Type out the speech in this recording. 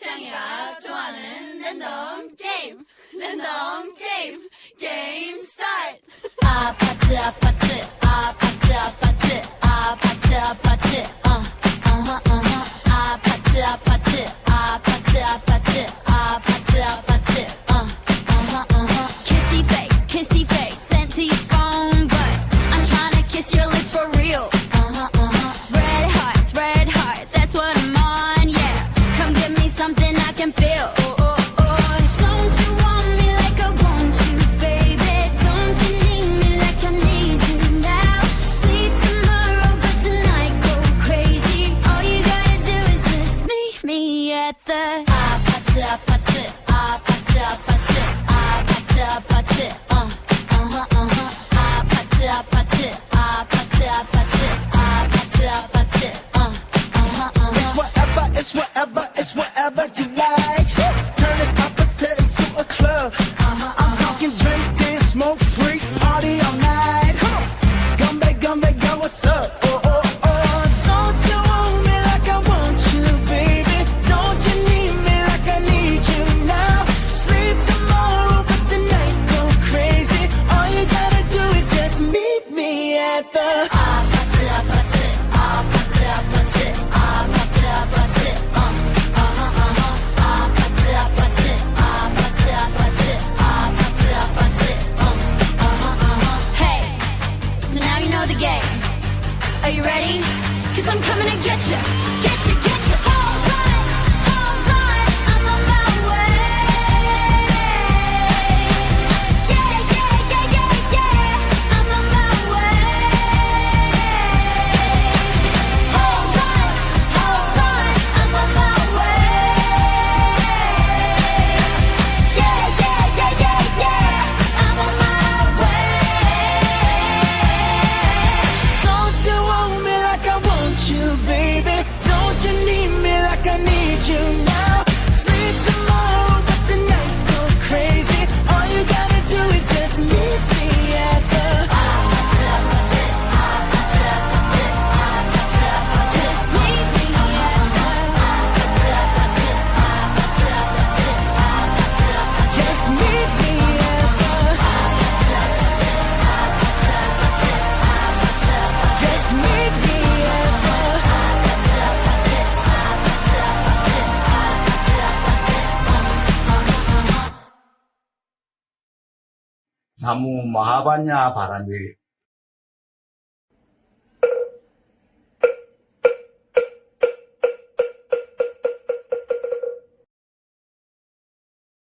창이가 좋아하는 랜덤 게임. 랜덤 게임. 게임 스타트. 아파트 아파트 아파트 아파트 아파트 아파트. 어 어허 어허 아파트 아파트. Don't you want me like I want you, baby? Don't you need me like I need you now? Sleep tomorrow, but tonight go crazy. All you gotta do is meet me at the. Ah, pata, pata, ah, pata, pata. game. Are you ready? Cause I'm coming to get you. 나무 마하바냐 바람일